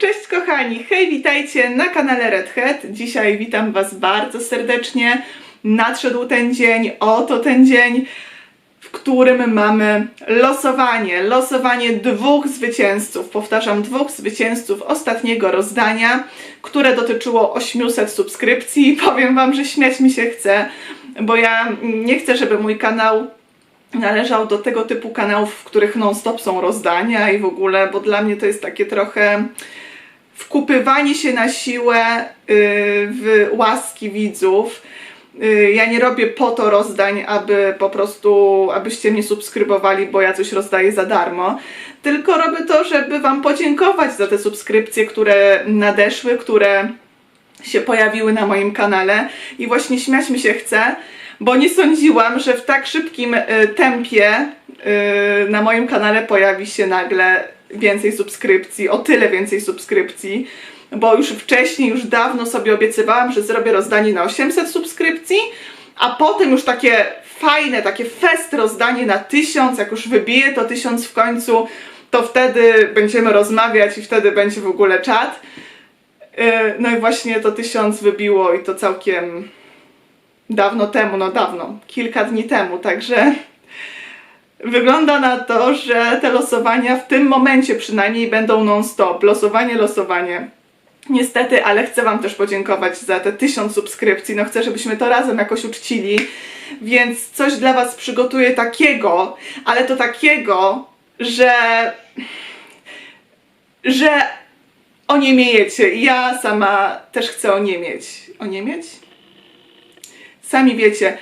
Cześć kochani, hej, witajcie na kanale Red Hat. Dzisiaj witam Was bardzo serdecznie. Nadszedł ten dzień, oto ten dzień, w którym mamy losowanie. Losowanie dwóch zwycięzców, powtarzam, dwóch zwycięzców ostatniego rozdania, które dotyczyło 800 subskrypcji. Powiem Wam, że śmiać mi się chce, bo ja nie chcę, żeby mój kanał należał do tego typu kanałów, w których non-stop są rozdania i w ogóle, bo dla mnie to jest takie trochę wkupywanie się na siłę y, w łaski widzów. Y, Ja nie robię po to rozdań, aby po prostu, abyście mnie subskrybowali, bo ja coś rozdaję za darmo, tylko robię to, żeby Wam podziękować za te subskrypcje, które nadeszły, które się pojawiły na moim kanale i właśnie śmiać mi się chce, bo nie sądziłam, że w tak szybkim y, tempie na moim kanale pojawi się nagle więcej subskrypcji, o tyle więcej subskrypcji, bo już wcześniej, już dawno sobie obiecywałam, że zrobię rozdanie na 800 subskrypcji, a potem już takie fajne, takie fest rozdanie na 1000, jak już wybiję to 1000 w końcu, to wtedy będziemy rozmawiać i wtedy będzie w ogóle czat. Yy, No i właśnie to 1000 wybiło i to całkiem dawno temu, no dawno, kilka dni temu, także wygląda na to, że te losowania w tym momencie przynajmniej będą non-stop. Losowanie, losowanie. Niestety, ale chcę Wam też podziękować za te 1000 subskrypcji. No chcę, żebyśmy to razem jakoś uczcili, więc coś dla Was przygotuję takiego, ale to takiego, że że oniemiejecie. I Ja sama też chcę oniemieć. Oniemieć? Sami wiecie,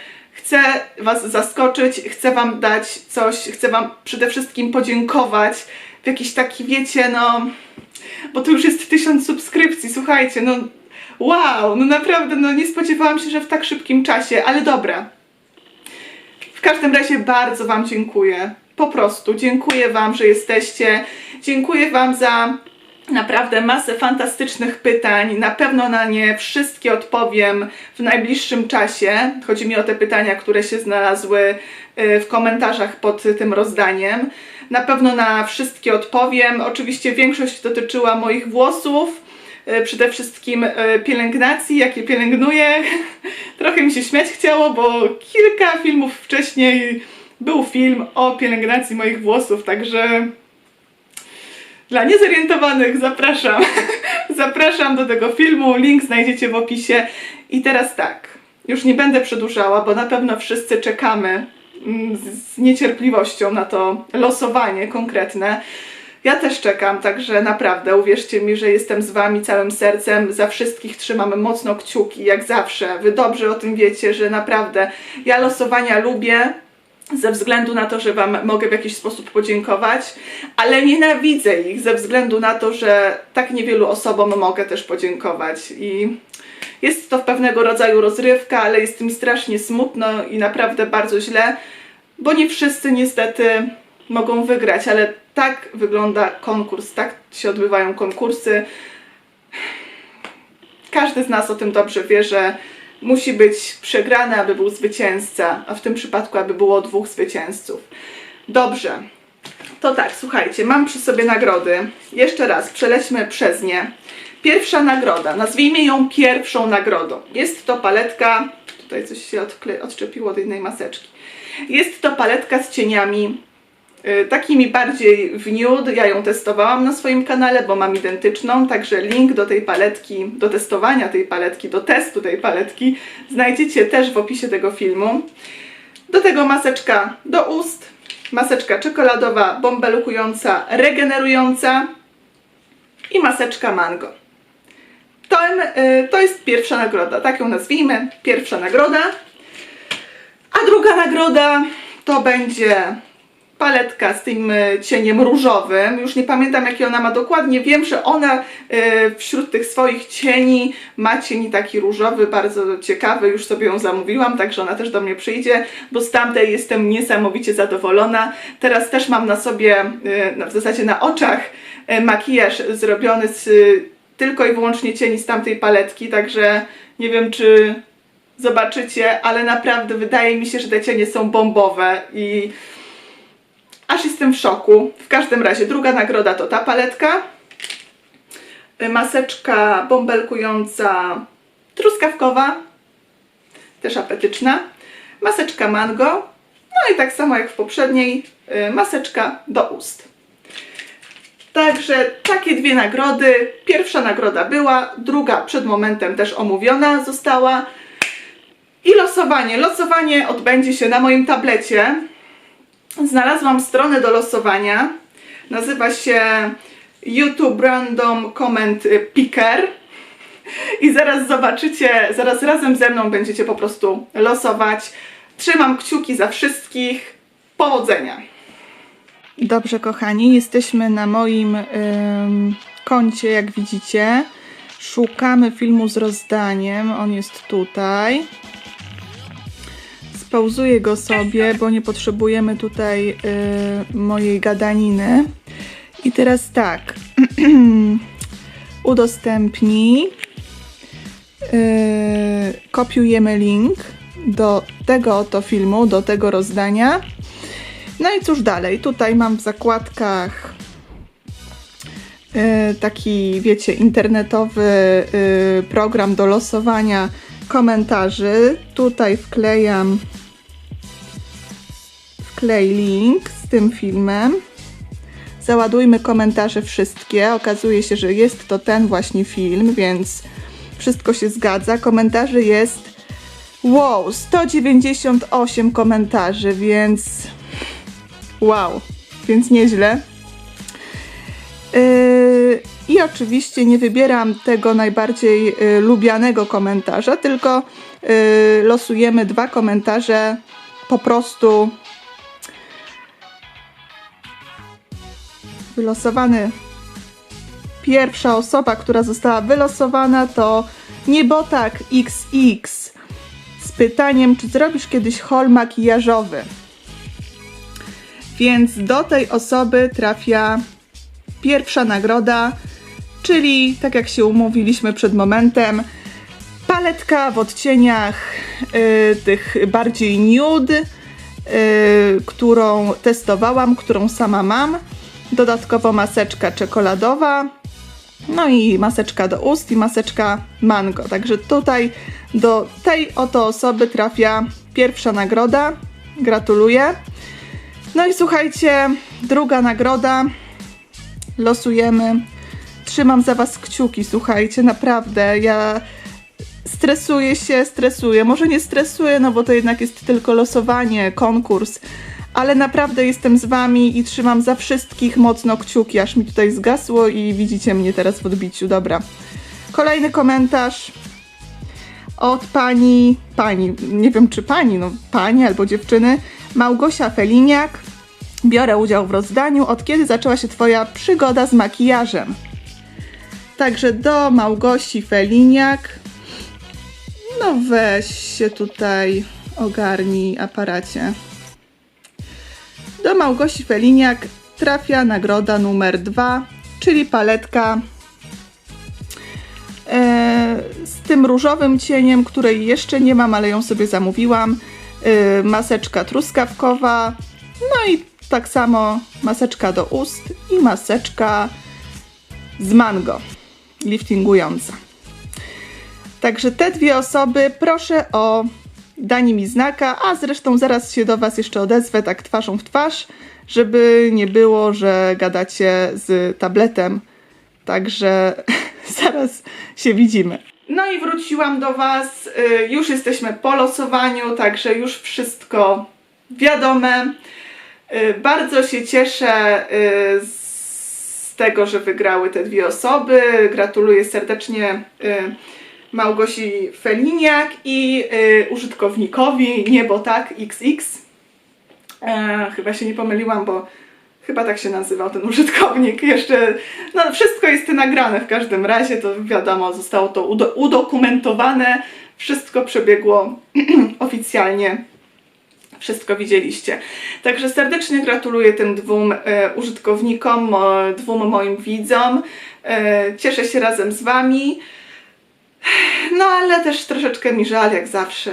chcę Was zaskoczyć, chcę Wam dać coś, chcę Wam przede wszystkim podziękować w jakiś taki, wiecie, no, bo to już jest tysiąc subskrypcji, słuchajcie, no, wow, no naprawdę, no nie spodziewałam się, że w tak szybkim czasie, ale dobra. W każdym razie bardzo Wam dziękuję. Po prostu dziękuję Wam, że jesteście. Dziękuję Wam za naprawdę masę fantastycznych pytań. Na pewno na nie wszystkie odpowiem w najbliższym czasie. Chodzi mi o te pytania, które się znalazły y, w komentarzach pod tym rozdaniem. Na pewno na wszystkie odpowiem. Oczywiście większość dotyczyła moich włosów. y, Przede wszystkim y, pielęgnacji, jakie pielęgnuję. Trochę mi się śmiać chciało, bo kilka filmów wcześniej był film o pielęgnacji moich włosów, także dla niezorientowanych zapraszam. zapraszam do tego filmu. Link znajdziecie w opisie. I teraz tak, już nie będę przedłużała, bo na pewno wszyscy czekamy mm, z niecierpliwością na to losowanie konkretne. Ja też czekam, także naprawdę uwierzcie mi, że jestem z Wami całym sercem. Za wszystkich trzymamy mocno kciuki, jak zawsze. Wy dobrze o tym wiecie, że naprawdę ja losowania lubię ze względu na to, że Wam mogę w jakiś sposób podziękować, ale nienawidzę ich ze względu na to, że tak niewielu osobom mogę też podziękować. I jest to pewnego rodzaju rozrywka, ale jest mi strasznie smutno i naprawdę bardzo źle, bo nie wszyscy niestety mogą wygrać, ale tak wygląda konkurs, tak się odbywają konkursy. Każdy z nas o tym dobrze wie, że musi być przegrany, aby był zwycięzca, a w tym przypadku, aby było dwóch zwycięzców. Dobrze. To tak, słuchajcie, mam przy sobie nagrody. Jeszcze raz, przelećmy przez nie. Pierwsza nagroda, nazwijmy ją pierwszą nagrodą. Jest to paletka, tutaj coś się odczepiło od jednej maseczki. Jest to paletka z cieniami takimi bardziej w nude. Ja ją testowałam na swoim kanale, bo mam identyczną, także link do tej paletki, do testowania tej paletki, do testu tej paletki znajdziecie też w opisie tego filmu. Do tego maseczka do ust, maseczka czekoladowa, bąbelukująca, regenerująca i maseczka mango. To, y, to jest pierwsza nagroda, tak ją nazwijmy, pierwsza nagroda. A druga nagroda to będzie paletka z tym y, cieniem różowym. Już nie pamiętam jaki ona ma dokładnie. Wiem, że ona y, wśród tych swoich cieni ma cień taki różowy, bardzo ciekawy. Już sobie ją zamówiłam, także ona też do mnie przyjdzie, bo z tamtej jestem niesamowicie zadowolona. Teraz też mam na sobie, no, w zasadzie na oczach makijaż zrobiony z tylko i wyłącznie cieni z tamtej paletki, także nie wiem czy zobaczycie, ale naprawdę wydaje mi się, że te cienie są bombowe i aż jestem w szoku. W każdym razie druga nagroda to ta paletka. maseczka bąbelkująca truskawkowa, też apetyczna, maseczka mango, no i tak samo jak w poprzedniej, y, maseczka do ust. Także takie dwie nagrody. Pierwsza nagroda była, druga przed momentem też omówiona została. I losowanie. Losowanie odbędzie się na moim tablecie. Znalazłam stronę do losowania. Nazywa się YouTube Random Comment Picker. I zaraz zobaczycie, zaraz razem ze mną będziecie po prostu losować. Trzymam kciuki za wszystkich. Powodzenia! Dobrze, kochani, jesteśmy na moim ym, koncie, jak widzicie. Szukamy filmu z rozdaniem. On jest tutaj. Spauzuję go sobie, bo nie potrzebujemy tutaj y, mojej gadaniny. I teraz tak. Udostępnij. Y, kopiujemy link do tego oto filmu, do tego rozdania. No i cóż dalej? Tutaj mam w zakładkach y, taki, wiecie, internetowy y, program do losowania komentarzy. Tutaj wklejam wklej link z tym filmem. Załadujmy komentarze wszystkie. Okazuje się, że jest to ten właśnie film, więc wszystko się zgadza. Komentarzy jest wow, 198 komentarzy, więc Wow, więc nieźle. Yy, I oczywiście nie wybieram tego najbardziej yy, lubianego komentarza, tylko yy, losujemy dwa komentarze po prostu wylosowany. Pierwsza osoba, która została wylosowana to Niebotak XX z pytaniem, czy zrobisz kiedyś hol makijażowy. Więc do tej osoby trafia pierwsza nagroda, czyli tak jak się umówiliśmy przed momentem, paletka w odcieniach y, tych bardziej nude, y, którą testowałam, którą sama mam. Dodatkowo maseczka czekoladowa, no i maseczka do ust i maseczka mango. Także tutaj do tej oto osoby trafia pierwsza nagroda. Gratuluję. No i słuchajcie, druga nagroda. Losujemy. Trzymam za Was kciuki, słuchajcie, naprawdę. Ja stresuję się, stresuję. Może nie stresuję, no bo to jednak jest tylko losowanie, konkurs. Ale naprawdę jestem z Wami i trzymam za wszystkich mocno kciuki, aż mi tutaj zgasło i widzicie mnie teraz w odbiciu. Dobra. Kolejny komentarz od pani, pani, nie wiem czy pani, no pani albo dziewczyny, Małgosia Feliniak. Biorę udział w rozdaniu. Od kiedy zaczęła się Twoja przygoda z makijażem? Także do Małgosi Feliniak. No weź się tutaj ogarnij aparacie. Do Małgosi Feliniak trafia nagroda numer dwa, czyli paletka e, z tym różowym cieniem, której jeszcze nie mam, ale ją sobie zamówiłam. E, maseczka truskawkowa, no i tak samo maseczka do ust i maseczka z mango, liftingująca. Także te dwie osoby proszę o danie mi znaka, a zresztą zaraz się do Was jeszcze odezwę tak twarzą w twarz, żeby nie było, że gadacie z tabletem. Także zaraz się widzimy. No i wróciłam do Was. y, Już jesteśmy po losowaniu, także już wszystko wiadome. Y, Bardzo się cieszę y, z tego, że wygrały te dwie osoby. Gratuluję serdecznie y, Małgosi Feliniak i y, użytkownikowi Niebo tak XX. E, chyba się nie pomyliłam, bo chyba tak się nazywał ten użytkownik. Jeszcze, no wszystko jest nagrane w każdym razie, to wiadomo, zostało to udo- udokumentowane, wszystko przebiegło oficjalnie wszystko widzieliście. Także serdecznie gratuluję tym dwóm e, użytkownikom, dwóm moim widzom. E, cieszę się razem z Wami. No ale też troszeczkę mi żal, jak zawsze,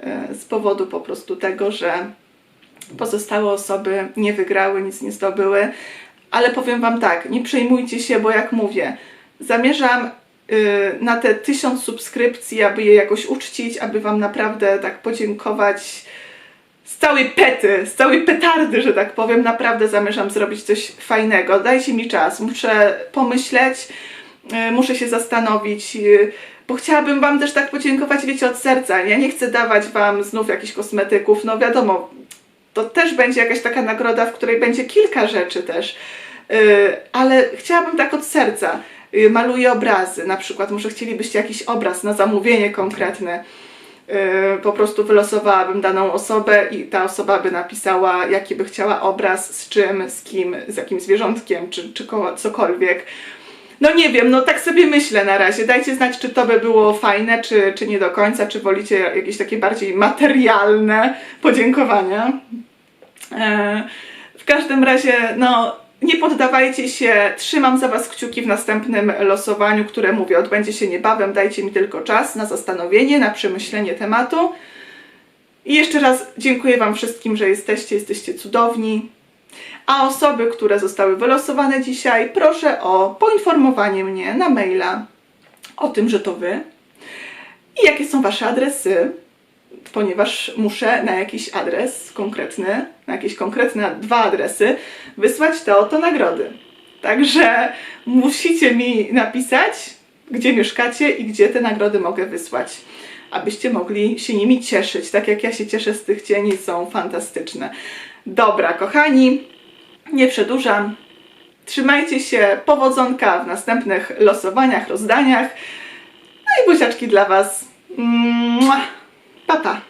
e, z powodu po prostu tego, że pozostałe osoby nie wygrały, nic nie zdobyły. Ale powiem Wam tak, nie przejmujcie się, bo jak mówię, zamierzam y, na te tysiąc subskrypcji, aby je jakoś uczcić, aby Wam naprawdę tak podziękować z całej pety, z całej petardy, że tak powiem, naprawdę zamierzam zrobić coś fajnego. Dajcie mi czas, muszę pomyśleć, y, muszę się zastanowić, y, bo chciałabym Wam też tak podziękować, wiecie, od serca. Ja nie chcę dawać Wam znów jakichś kosmetyków, no wiadomo, to też będzie jakaś taka nagroda, w której będzie kilka rzeczy też. Yy, ale chciałabym tak od serca. Maluję obrazy, na przykład, może chcielibyście jakiś obraz na zamówienie konkretne. Yy, po prostu wylosowałabym daną osobę i ta osoba by napisała, jaki by chciała obraz, z czym, z kim, z jakim zwierzątkiem, czy, czy cokolwiek. No nie wiem, no tak sobie myślę na razie. Dajcie znać, czy to by było fajne, czy, czy nie do końca, czy wolicie jakieś takie bardziej materialne podziękowania. E, w każdym razie, no nie poddawajcie się, trzymam za Was kciuki w następnym losowaniu, które mówię, odbędzie się niebawem. Dajcie mi tylko czas na zastanowienie, na przemyślenie tematu. I jeszcze raz dziękuję Wam wszystkim, że jesteście, jesteście cudowni. A osoby, które zostały wylosowane dzisiaj, proszę o poinformowanie mnie na maila o tym, że to Wy i jakie są Wasze adresy, ponieważ muszę na jakiś adres konkretny, na jakieś konkretne dwa adresy wysłać te oto nagrody. Także musicie mi napisać, gdzie mieszkacie i gdzie te nagrody mogę wysłać, abyście mogli się nimi cieszyć, tak jak ja się cieszę z tych cieni, są fantastyczne. Dobra, kochani, nie przedłużam. Trzymajcie się, powodzonka w następnych losowaniach, rozdaniach. No i buziaczki dla Was. Mua. Pa, pa.